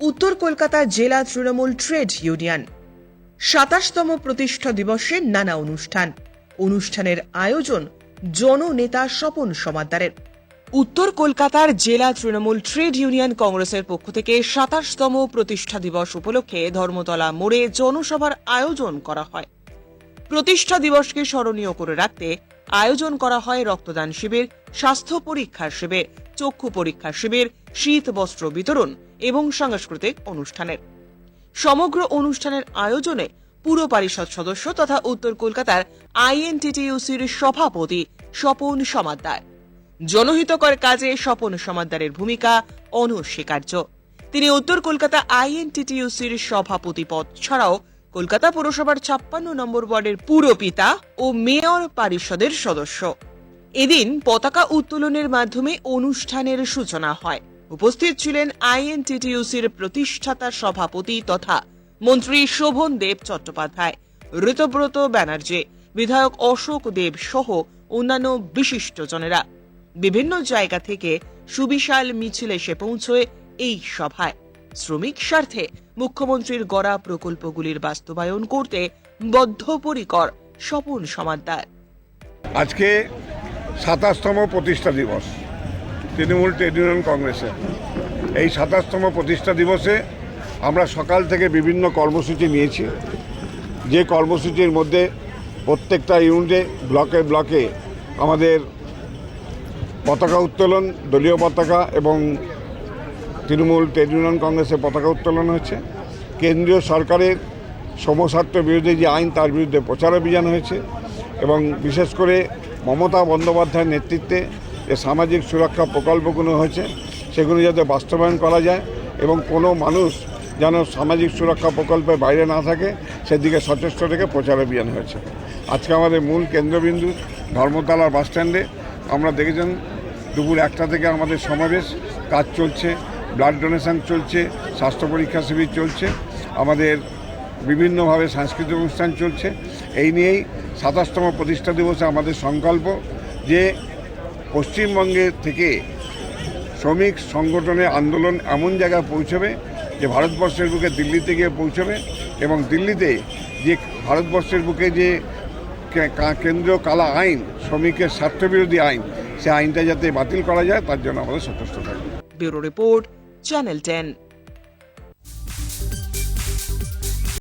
উত্তর কলকাতা জেলা Trinamool trade union. সাতাশতম প্রতিষ্ঠা দিবসের নানা অনুষ্ঠান। অনুষ্ঠানের আয়োজন জননেতা স্বপন সমাদ্দারের উত্তর কলকাতার জেলা তৃণমূল ট্রেড ইউনিয়ন কংগ্রেসের পক্ষ থেকে সাতাশতম প্রতিষ্ঠা দিবস উপলক্ষে ধর্মতলা মোড়ে জনসভার আয়োজন করা হয়। প্রতিষ্ঠা দিবসকে স্মরণীয় করে রাখতে আয়োজন করা হয় রক্তদান শিবির, স্বাস্থ্য পরীক্ষা শিবির চক্ষু পরীক্ষা শিবির, শীত বস্ত্র বিতরণ এবং সাংস্কৃতিক অনুষ্ঠানের। সমগ্র অনুষ্ঠানের আয়োজনে পুর পরিষদ সদস্য তথা উত্তর কলকাতার আইএনটিটিইউসির সভাপতি স্বপন সমাদ্দার। জনহিতকর কাজে স্বপন সমাদ্দারের ভূমিকা অনস্বীকার্য। তিনি উত্তর কলকাতা আইএনটিটিইউসির সভাপতি পদ ছাড়াও কলকাতা পুরসভার ছাপ্পান্ন নম্বর ওয়ার্ডের পুরপিতা ও মেয়র পরিষদের সদস্য। এদিন পতাকা উত্তোলনের মাধ্যমে অনুষ্ঠানের সূচনা হয়। উপস্থিত ছিলেন আইএনটিটিইউসির প্রতিষ্ঠাতা সভাপতি তথা মন্ত্রী শোভন দেব চট্টোপাধ্যায়, ঋতব্রত ব্যানার্জি, বিধায়ক অশোক দেব সহ অন্যান্য বিশিষ্টজনেরা বিভিন্ন জায়গা থেকে সুবিশাল মিছিল এসে পৌঁছয় এই সভায়। শ্রমিক স্বার্থে মুখ্যমন্ত্রীর গড়া প্রকল্পগুলির বাস্তবায়ন করতে বদ্ধপরিকর স্বপন সমাদ্দার। আজকে সাতাশতম প্রতিষ্ঠা দিবস, তৃণমূল ট্রেড ইউনিয়ন কংগ্রেসের। এই সাতাশতম প্রতিষ্ঠা দিবসে আমরা সকাল থেকে বিভিন্ন কর্মসূচি নিয়েছি। যে কর্মসূচির মধ্যে প্রত্যেকটা ইউনিটে, ব্লকে ব্লকে আমাদের পতাকা উত্তোলন, দলীয় পতাকা এবং তৃণমূল ট্রেড ইউনিয়ন কংগ্রেসের পতাকা উত্তোলন হয়েছে। কেন্দ্রীয় সরকারের সমস্বার্থ বিরোধী যে আইন, তার বিরুদ্ধে প্রচার অভিযান হয়েছে এবং বিশেষ করে মমতা বন্দ্যোপাধ্যায়ের নেতৃত্বে যে সামাজিক সুরক্ষা প্রকল্পগুলো হয়েছে, সেগুলো যাতে বাস্তবায়ন করা যায় এবং কোনো মানুষ যেন সামাজিক সুরক্ষা প্রকল্পের বাইরে না থাকে, সেদিকে সচেষ্ট থেকে প্রচার অভিযান হয়েছে। আজকে আমাদের মূল কেন্দ্রবিন্দু ধর্মতলার বাস স্ট্যান্ডে আমরা দেখেছেন দুপুর একটা থেকে আমাদের সমাবেশ, কাজ চলছে ব্লাড ডোনেশন চলছে, স্বাস্থ্য পরীক্ষা শিবির চলছে, আমাদের বিভিন্নভাবে সাংস্কৃতিক অনুষ্ঠান চলছে। এই নিয়েই সাতাশতম প্রতিষ্ঠা দিবসে আমাদের সংকল্প যে পশ্চিমবঙ্গের থেকে শ্রমিক সংগঠনের আন্দোলন এমন জায়গায় পৌঁছবে যে ভারতবর্ষের বুকে দিল্লিতে গিয়ে পৌঁছবে এবং দিল্লিতে যে ভারতবর্ষের বুকে যে কেন্দ্রীয় কালা আইন, শ্রমিকের স্বার্থবিরোধী আইন, সে আইনটা যাতে বাতিল করা যায়, তার জন্য আমাদের সচেষ্ট থাকবে। Bureau report, channel ten.